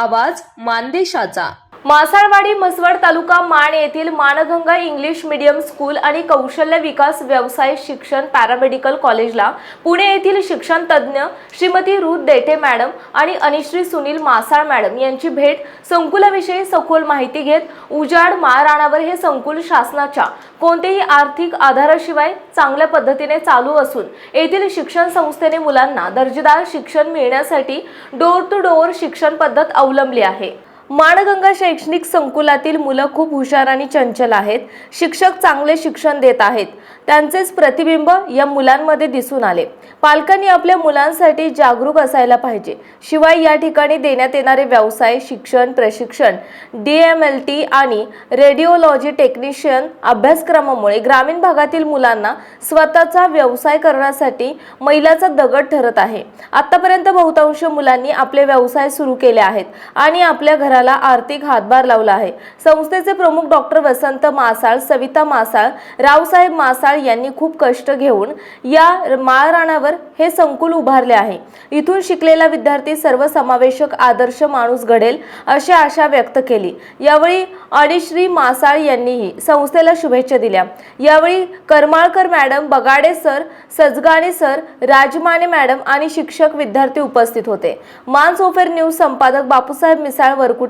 आवाज मानदेशाचा. मासाळवाडी म्हसवड तालुका माण येथील Manganga English medium school आणि कौशल्य विकास व्यवसाय शिक्षण पॅरामेडिकल कॉलेजला पुणे येथील शिक्षण तज्ज्ञ श्रीमती रुथ देठे मॅडम आणि अनिश्री सुनील मासाळ मॅडम यांची भेट संकुलाविषयी सखोल माहिती घेत उजाड महाराणावर हे संकुल शासनाच्या कोणतेही आर्थिक आधाराशिवाय चांगल्या पद्धतीने चालू असून येथील शिक्षण संस्थेने मुलांना दर्जेदार शिक्षण मिळण्यासाठी डोर टू डोअर शिक्षण पद्धत अवलंबली आहे. माणगंगा शैक्षणिक संकुलातील मुलं खूप हुशार आणि चंचल आहेत. शिक्षक चांगले शिक्षण देत आहेत. त्यांचेच प्रतिबिंब या मुलांमध्ये दिसून आले. पालकांनी आपल्या मुलांसाठी जागरूक असायला पाहिजे. शिवाय या ठिकाणी देण्यात येणारे व्यवसाय शिक्षण प्रशिक्षण डी एम एल टी आणि रेडिओलॉजी टेक्निशियन अभ्यासक्रमामुळे ग्रामीण भागातील मुलांना स्वतःचा व्यवसाय करण्यासाठी मैलाचा दगड ठरत आहे. आतापर्यंत बहुतांश मुलांनी आपले व्यवसाय सुरू केले आहेत आणि आपल्या घराला आर्थिक हातभार लावला आहे. संस्थेचे प्रमुख डॉक्टर वसंत मासाळ सविता मासाळ रावसाहेब मासाळ यांनी खूप कष्ट घेऊन या माळराणावर हे संकुल उभारले आहे. इथून शिकलेला विद्यार्थी सर्वसमावेशक आदर्श माणूस घडेल अशी आशा व्यक्त केली. यावेळी अडिश्री मासाळ यांनीही संस्थेला शुभेच्छा दिल्या. यावेळी Karmalkar madam Bagade sir Sajgane sir Rajmane madam आणि शिक्षक विद्यार्थी उपस्थित होते. मान सोफेर न्यूज संपादक बापूसाहेब मिसाळ वरकुटे